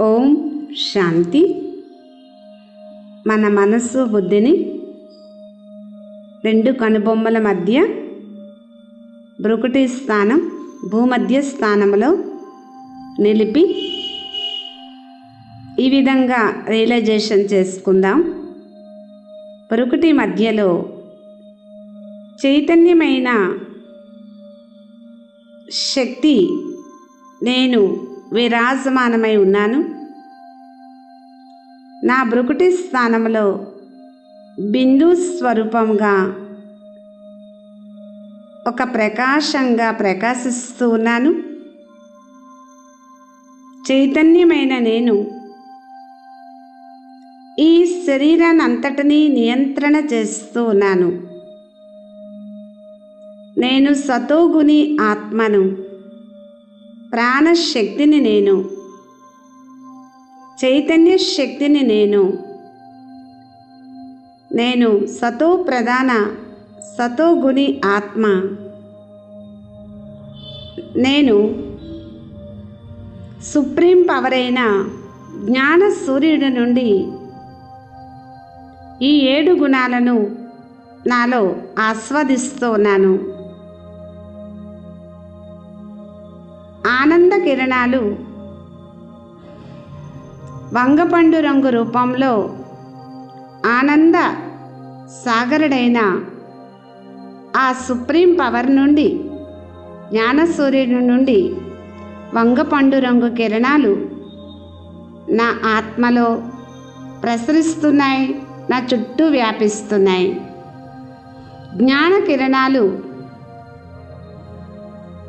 ఓం శాంతి. మన మనస్సు బుద్ధిని రెండు కనుబొమ్మల మధ్య బ్రుకుటి స్థానం భూమధ్య స్థానంలో నిలిపి ఈ విధంగా రియలైజేషన్ చేసుకుందాం. బ్రుకుటి మధ్యలో చైతన్యమైన శక్తి నేను విరాజమానమై ఉన్నాను. నా బ్రుకుటి స్థానంలో బిందు స్వరూపంగా ఒక ప్రకాశంగా ప్రకాశిస్తూ ఉన్నాను. చైతన్యమైన నేను ఈ శరీరాన్ని అంతటినీ నియంత్రణ చేస్తూ ఉన్నాను. నేను సతోగుని ఆత్మను ప్రాణశక్తిని నేను. చైతన్య శక్తిని నేను. నేను సతో ప్రధాన సతోగుని ఆత్మ. నేను సుప్రీం పవర్ అయిన జ్ఞాన సూర్యుడి నుండి ఈ ఏడు గుణాలను నాలో ఆస్వాదిస్తూ ఆనంద కిరణాలు వంగపండు రంగు రూపంలో ఆనంద సాగరుడైన ఆ సుప్రీం పవర్ నుండి జ్ఞానసూర్యుడి నుండి వంగపండు రంగు కిరణాలు నా ఆత్మలో ప్రసరిస్తున్నాయి నా చుట్టూ వ్యాపిస్తున్నాయి. జ్ఞాన కిరణాలు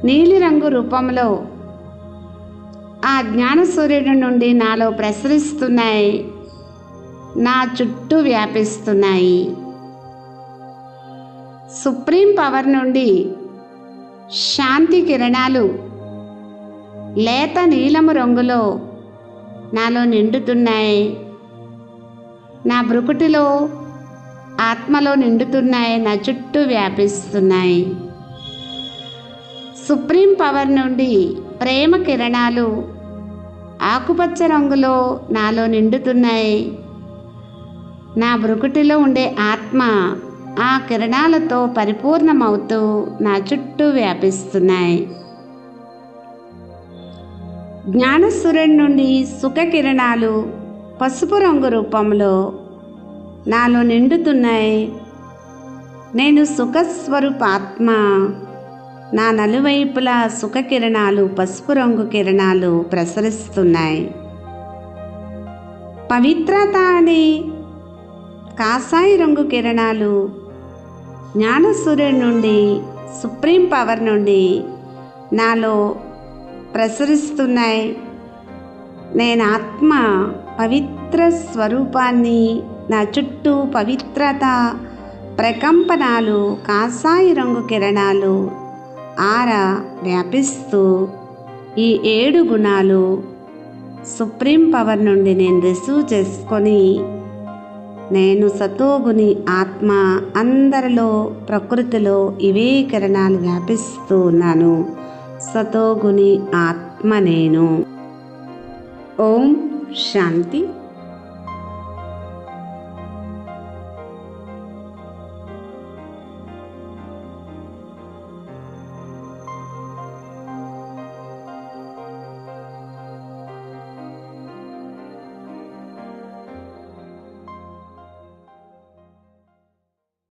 నీలిరంగు రూపంలో ఆ జ్ఞాన సూర్యుడి నుండి నాలో ప్రసరిస్తున్నాయి. నా చుట్టూ వ్యాపిస్తున్నాయి. సుప్రీం పవర్ నుండి శాంతి కిరణాలు లేత నీలము రంగులో నాలో నిండుతున్నాయి. నా బ్రుకుటిలో ఆత్మలో నిండుతున్నాయి. నా చుట్టూ వ్యాపిస్తున్నాయి. సుప్రీం పవర్ నుండి ప్రేమ కిరణాలు ఆకుపచ్చ రంగులో నాలో నిండుతున్నాయి. నా బ్రుకుటిలో ఉండే ఆత్మ ఆ కిరణాలతో పరిపూర్ణమవుతూ నా చుట్టూ వ్యాపిస్తున్నాయి. జ్ఞానసూర్యుడి నుండి సుఖ కిరణాలు పసుపు రంగు రూపంలో నాలో నిండుతున్నాయి. నేను సుఖస్వరూపాత్మ. ఆత్మ నా నలువైపులా సుఖ కిరణాలు పసుపు రంగు కిరణాలు ప్రసరిస్తున్నాయి. పవిత్రత అనే కాసాయి రంగు కిరణాలు జ్ఞానసూర్యుడి నుండి సుప్రీం పవర్ నుండి నాలో ప్రసరిస్తున్నాయి. నేను ఆత్మ పవిత్ర స్వరూపాన్ని నా చుట్టూ పవిత్రత ప్రకంపనాలు కాసాయి రంగు కిరణాలు ఆర వ్యాపిస్తూ ఈ ఏడు గుణాలు సుప్రీం పవర్ నుండి నేను రిసీవ్ చేసుకొని నేను సతోగుని ఆత్మ అందరిలో ప్రకృతిలో ఇవే కిరణాలు వ్యాపిస్తూ ఉన్నాను. సతోగుని ఆత్మ నేను. ఓం శాంతి.